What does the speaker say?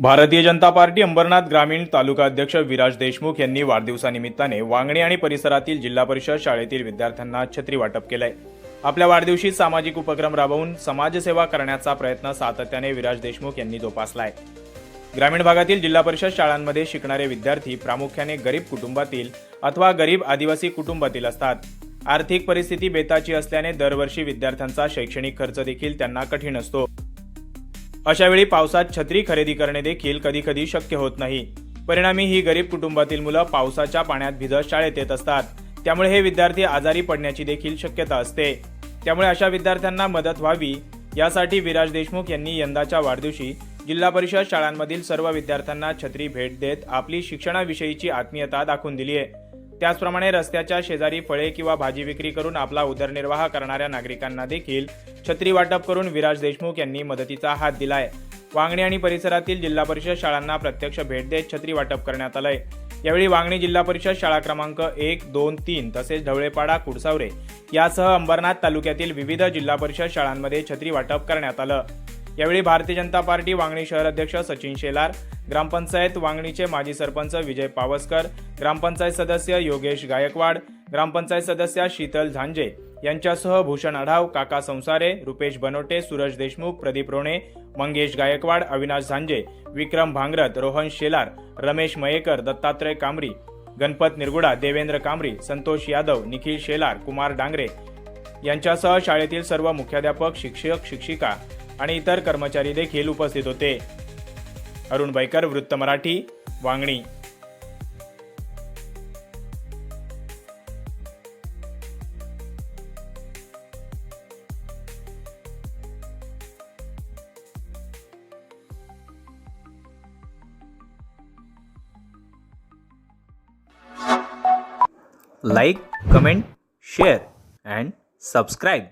Bharatiya Janata party Ambernath ग्रामीण तालुका अध्यक्ष विराज देशमुख यांनी वाढदिवसानिमित्ताने वांगणी आणि परिसरातील जिल्हा परिषद शाळेतील विद्यार्थ्यांना छत्री वाटप केलंय. आपल्या वाढदिवशी सामाजिक उपक्रम राबवून समाजसेवा करण्याचा प्रयत्न सातत्याने विराज देशमुख यांनी जोपासलाय. ग्रामीण भागातील जिल्हा परिषद शाळांमध्ये शिकणारे विद्यार्थी प्रामुख्याने गरीब कुटुंबातील अथवा गरीब आदिवासी कुटुंबातील असतात. आर्थिक परिस्थिती बेताची असल्याने दरवर्षी विद्यार्थ्यांचा शैक्षणिक खर्च देखील त्यांना कठीण असतो. अशावेळी पावसात छत्री खरेदी करणे देखील कधी कधी शक्य होत नाही. परिणामी ही गरीब कुटुंबातील मुलं पावसाच्या पाण्यात भिजत शाळेत येत असतात. त्यामुळे हे विद्यार्थी आजारी पडण्याची देखील शक्यता असते. त्यामुळे अशा विद्यार्थ्यांना मदत व्हावी यासाठी विराज देशमुख यांनी यंदाच्या वाढदिवशी जिल्हा परिषद शाळांमधील सर्व विद्यार्थ्यांना छत्री भेट देत आपली शिक्षणाविषयीची आत्मीयता दाखवून दिली आहे. त्याचप्रमाणे रस्त्याच्या शेजारी फळे किंवा भाजी विक्री करून आपला उदरनिर्वाह करणाऱ्या नागरिकांना देखील छत्री वाटप करून विराज देशमुख यांनी मदतीचा हात दिलाय. वांगणी आणि परिसरातील जिल्हा परिषद शाळांना प्रत्यक्ष भेट देत छत्री वाटप करण्यात आलंय. यावेळी वांगणी जिल्हा परिषद शाळा क्रमांक एक दोन तीन तसेच ढवळेपाडा कुडसावरे यासह अंबरनाथ तालुक्यातील विविध जिल्हा परिषद शाळांमध्ये छत्री वाटप करण्यात आलं. यावेळी भारतीय जनता पार्टी वांगणी शहर अध्यक्ष सचिन शेलार ग्रामपंचायत वांगणीचे माजी सरपंच विजय पावसकर ग्रामपंचायत सदस्य योगेश गायकवाड ग्रामपंचायत सदस्या शीतल झांजे यांच्यासह भूषण आढाव काका संसारे रुपेश बनोटे सूरज देशमुख प्रदीप रोणे मंगेश गायकवाड अविनाश झांजे विक्रम भांगरत रोहन शेलार रमेश मयेकर दत्तात्रय कांबरी गणपत निरगुडा देवेंद्र कांबरी संतोष यादव निखिल शेलार कुमार डांगरे यांच्यासह शाळेतील सर्व मुख्याध्यापक शिक्षक शिक्षिका आणि इतर कर्मचारी देखील उपस्थित होते अरुण बैकर वृत्त Marathi Vangani like, comment, share, and subscribe.